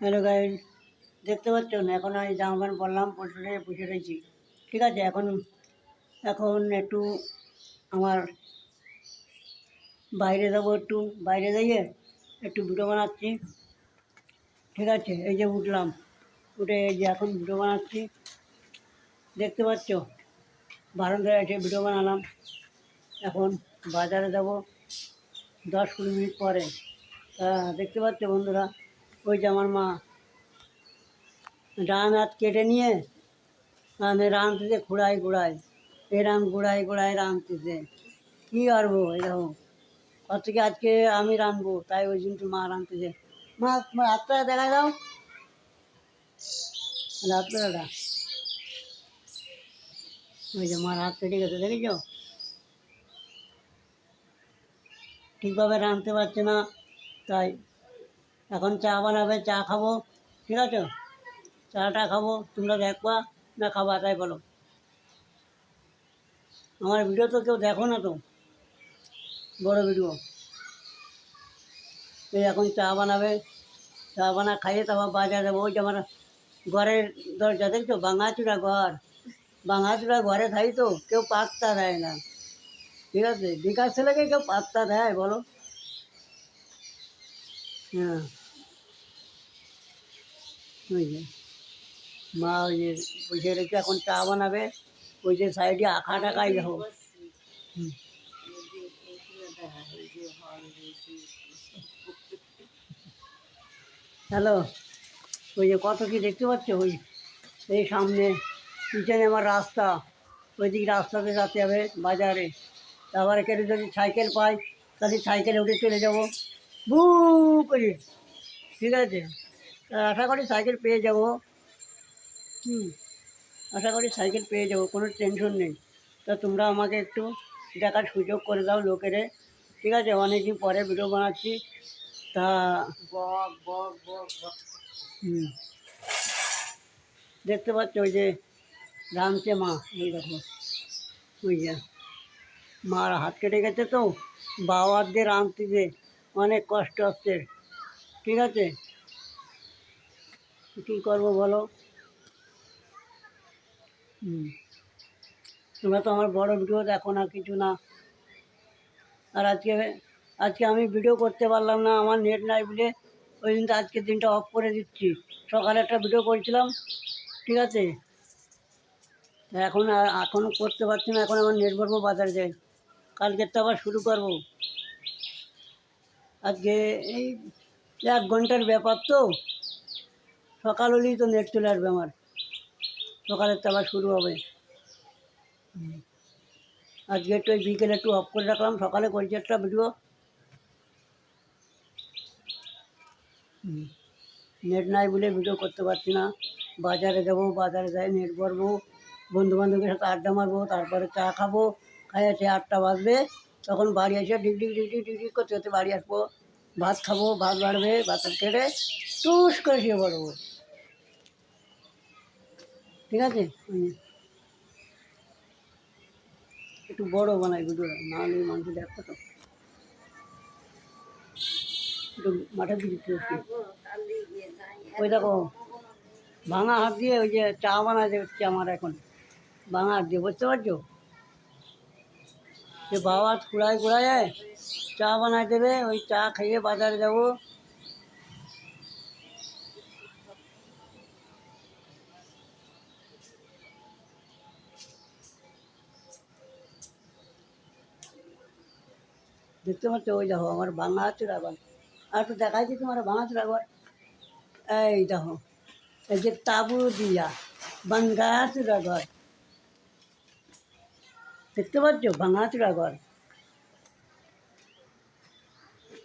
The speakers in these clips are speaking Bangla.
হ্যালো গাইড দেখতে পাচ্ছ না এখন আমি জামা প্যান্ট পরলাম পরে বসে রয়েছি। ঠিক আছে, এখন এখন একটু আমার বাইরে যাব একটু। বাইরে যাইয়ে একটু ভিডিও বানাচ্ছি। ঠিক আছে, এই যে উঠলাম। উঠে এই যে এখন ভিডিও বানাচ্ছি। দেখতে পাচ্ছ? বারান্দায় এসে ভিডিও বানালাম। এখন বাজারে যাব। দশ কুড়ি মিনিট পরে। তা দেখতে পাচ্ছ বন্ধুরা? ওই যে আমার মা। ডান হাত কেটে নিয়ে মানে রাঁধতেছে ঘুড়ায় ঘোড়ায়। এরাম ঘুড়ায় ঘোড়ায় রাঁধতেছে। কী করব এরকম ওর থেকে আজকে আমি রাঁধবো, তাই ওই জন্য মা রাঁধতেছে। মা তোমার হাতটা দেখা দাও। রাতবেলাটা ওই যে মার হাত কেটে গেছে, দেখেছ? ঠিকভাবে রাঁধতে পারছে না, তাই এখন চা বানাবে, চা খাব, ঠিক আছে? চাটা খাব, তোমরা দেখবা, না খাবা, তাই বলো। আমার ভিডিও তো কেউ দেখো না তো? বড় ভিডিও এই এখন চা বানাবে, চা বানা খাইয়ে তারপর বাজারে যাব। ওই যে আমার ঘরের দরজা, দেখছ? ভাঙাচুরা ঘর। ভাঙাচুরা ঘরে থাই তো, কেউ পাত্তা দেয় না। ঠিক আছে? বিকাশ ছেলেকে কেউ পাত্তা দেয়, বলো। হ্যাঁ মা ওই যে এখন চা বানাবে, ওই যে সাইডে আঁকা টাকাই হুম। হ্যালো, ওই যে কত কি দেখতে পাচ্ছ ওই, এই সামনে, পিছনে আমার রাস্তা, ওই দিক রাস্তাতে যেতে হবে বাজারে। তারপরে কেটে যদি সাইকেল পাই তাহলে সাইকেলে উঠে চলে যাব। বু করে। ঠিক আছে? তা আশা করি সাইকেল পেয়ে যাব। হুম আশা করি সাইকেল পেয়ে যাব কোনো টেনশন নেই। তা তোমরা আমাকে একটু দেখার সুযোগ করে দাও লোকেরে। ঠিক আছে? অনেক দিন পরে ভিডিও বানাচ্ছি। তা হুম দেখতে পাচ্ছ ওই যে রামছে মা ওই দেখো। ওই যে মার হাত কেটে গেছে তো। বাবার দিয়ে রাঁধতেছে অনেক কষ্ট হচ্ছে। ঠিক আছে? কী করব বলো? হুম। তোমরা তো আমার বড় ভিডিও দেখো না, কিছু না। আর আজকে আজকে আমি ভিডিও করতে পারলাম না, আমার নেট নাই বলে। ওই দিনটা আজকের দিনটা অফ করে দিচ্ছি। সকালে একটা ভিডিও করেছিলাম, ঠিক আছে? এখন এখন করতে পারছি না, এখন আমার নেট ভরবো বাজারে যাই কালকের তো আবার শুরু করব। আজকে এই এক ঘণ্টার ব্যাপার তো। সকাল হলেই তো নেট চলে আসবে আমার। সকালের তো আবার শুরু হবে। আজকে একটু ওই বিকেলে একটু অফ করে রাখলাম, সকালে করেছি একটা ভিডিও নেট নাই বলে ভিডিও করতে পারছি না। বাজারে যাব, বাজারে যাই নেট ভরবো। বন্ধু বান্ধবের সাথে আড্ডা মারবো, তারপরে চা খাব। খাইয়ে সে আটটা বাজবে। তখন বাড়ি এসে ডিগডিগ ডিগডিগ ডিগডিগ করতে করতে বাড়ি আসব। ভাত খাব ভাত বাড়বে ভাতের কেটে টুস করে শুয়ে পড়ব। ঠিক আছে? একটু বড় বানাই ভিডিও নাহলে মানুষ দেখতো তো। একটু মাঠের দিকে। ওই দেখো ভাঙা হাত দিয়ে ওই যে চা বানাতে হচ্ছে আমার এখন। ভাঙা হাত দিয়ে বুঝতে পারছ? সে বাবা কুড়ায় কুড়ায় চা বানায় দেবে, ওই চা খেয়ে বাজারে যাব। দেখতে পাচ্ছ, ওই দেখো আমার ভাঙা চূড়া ঘর আর একটু দেখাচ্ছি তোমার, ভাঙা চূড়া এই দেখো, এই যে তাবু দিয়া ভাঙ্গা চূড়া ঘর দেখতে পাচ্ছ? ভাঙা চূড়া ঘর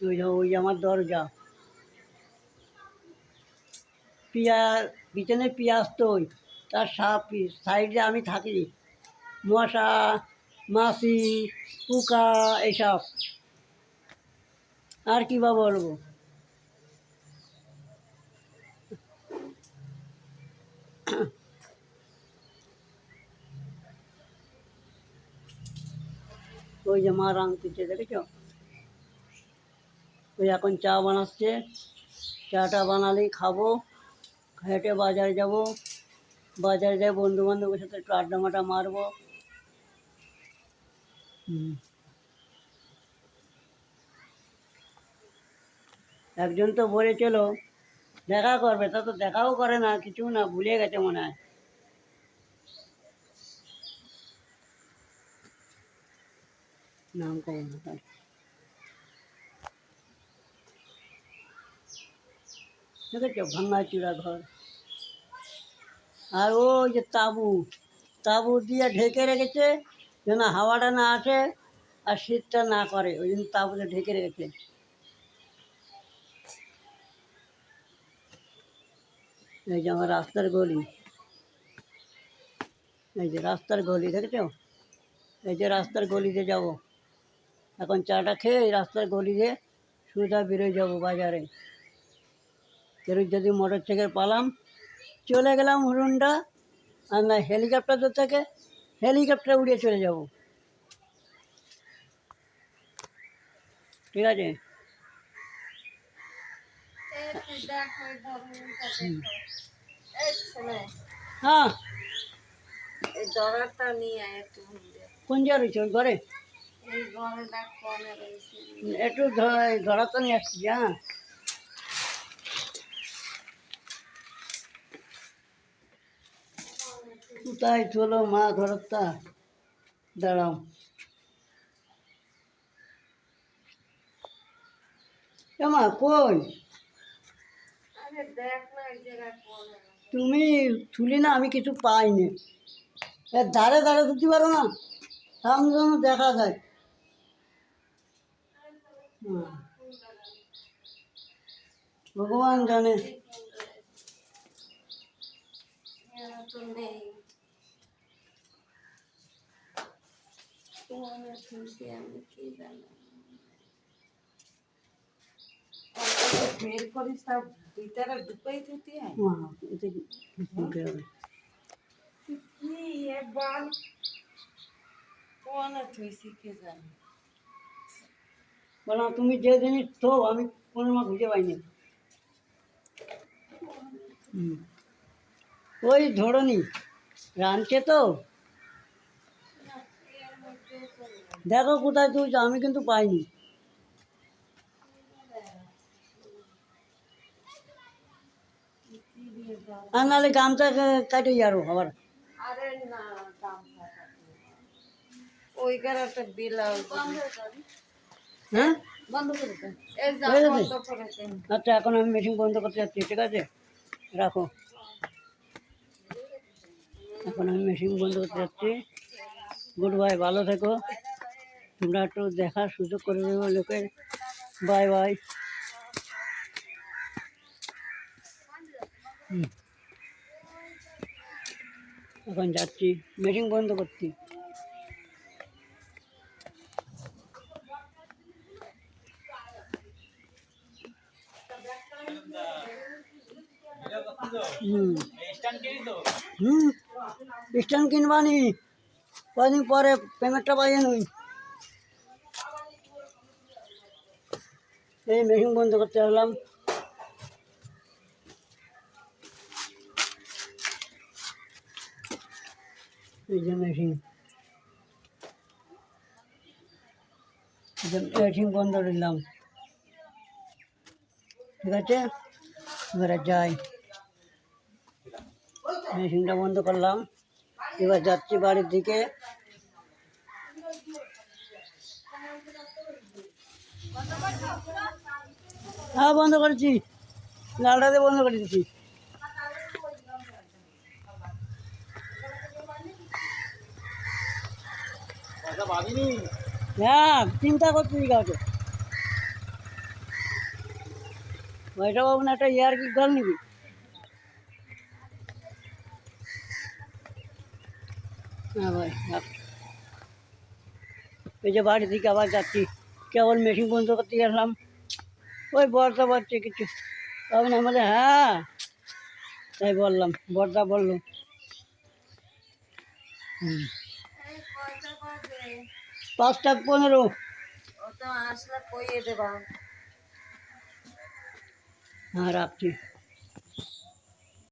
ওই ওই আমার দরজা। পিঁয়াজ পিছনে পিঁয়াজ তো ওই তার সাপ সাইডে আমি থাকি। মশা, মাছি, পোকা এইসব আর কি বা বলব? ওই যে মা রাঁধতেছে দেখেছ? ওই এখন চা বানাচ্ছে। চাটা বানালেই খাব। হেঁটে বাজারে যাব। বাজারে যাই বন্ধু বান্ধবের সাথে একটু আড্ডা মাটা মারবো। হুম। একজন তো বলেছিল দেখা করবে। তা তো দেখাও করে না কিছু না ভুলে গেছে মনে হয়। নাম কম না তার দেখেছ ভাঙা চূড়া ঘর। আর ও যে তাবু তাবু দিয়ে ঢেকে রেখেছে, যেন হাওয়াটা না আসে আর শীতটা না করে, ওই জন্য তাবুতে ঢেকে রেখেছে। এই যে আমার রাস্তার গলি। এই যে রাস্তার গলি, দেখেছ? এই যে রাস্তার গলিতে যাব। এখন চাটা খেয়ে এই রাস্তার গলি দিয়ে সোজা বেরোয় যাব বাজারে। কেউ যদি মোটর সাইকেল পালাম চলে গেলাম হুরুন্ডা আর না হেলিকপ্টার তো থেকে হেলিকপ্টার উড়িয়ে চলে যাব। ঠিক আছে? হ্যাঁ। কোন জায়গা রয়েছে? ঘরে? একটু ধরাতো নিয়ে আসছি হ্যাঁ। কোথায় চলো মা ধরতা দাঁড়াও। মা, কই? তুমি তুলি না, আমি কিছু পাইনি। ধারে ধারে তুলতে পারো না? সামনে দেখা যায়। হুম। ভগবান জানে তো নেই কনে খুশি আমি কি জানি বের করিস তা ভিতরে ঢুকাই দিতে হয় হ্যাঁ, এতে ঢুকে যাবে। কি এবার কনে থুইছি কে জানি বলো তুমি যে জিনিস তো আমি কোনো মা খুঁজে পাইনি। ওই ধরনি রাঁধছে তো। দেখো কোথায় তুই আমি কিন্তু পাইনি। আর নাহলে গামছা কাটে যাব আবার। আরে না দাম ওই একটা বিলাউজ হ্যাঁ? আচ্ছা এখন আমি মেশিন বন্ধ করতে যাচ্ছি ঠিক আছে? রাখো। এখন আমি মেশিন বন্ধ করতে যাচ্ছি। গুড বাই ভালো থেকো। তোমরা একটু দেখার সুযোগ করে দেবো লোকের বাই বাই। হুম। এখন যাচ্ছি মেশিন বন্ধ করছি। হুম হুম স্ট্যান্ড কিনবানি কদিন পরে পেমেন্টটা পাইয়ে নই এই মেশিন বন্ধ করতে আসলাম এই যে মেশিন মেশিন বন্ধ দিলাম ঠিক আছে? এবারে যাই। মেশিনটা বন্ধ করলাম। এবার যাচ্ছি বাড়ির দিকে। হ্যাঁ বন্ধ করেছি। লালটাতে বন্ধ করে দিচ্ছি হ্যাঁ চিন্তা করছি কাউকে? পয়সা পাবো না, একটা ইয়ার কি গল নিবি? হ্যাঁ ভাই। এই যে বাড়ি থেকে আবার যাচ্ছি, কেবল মেশিন বন্ধ করতে গেলাম। ওই বর্দা বাচ্চা কিছু। তবে না বলে হ্যাঁ তাই বললাম, বর্দা বলল। হুম। পাঁচটা পনেরো। তো আসলে কইয়ে দেবা। হ্যাঁ রাখছি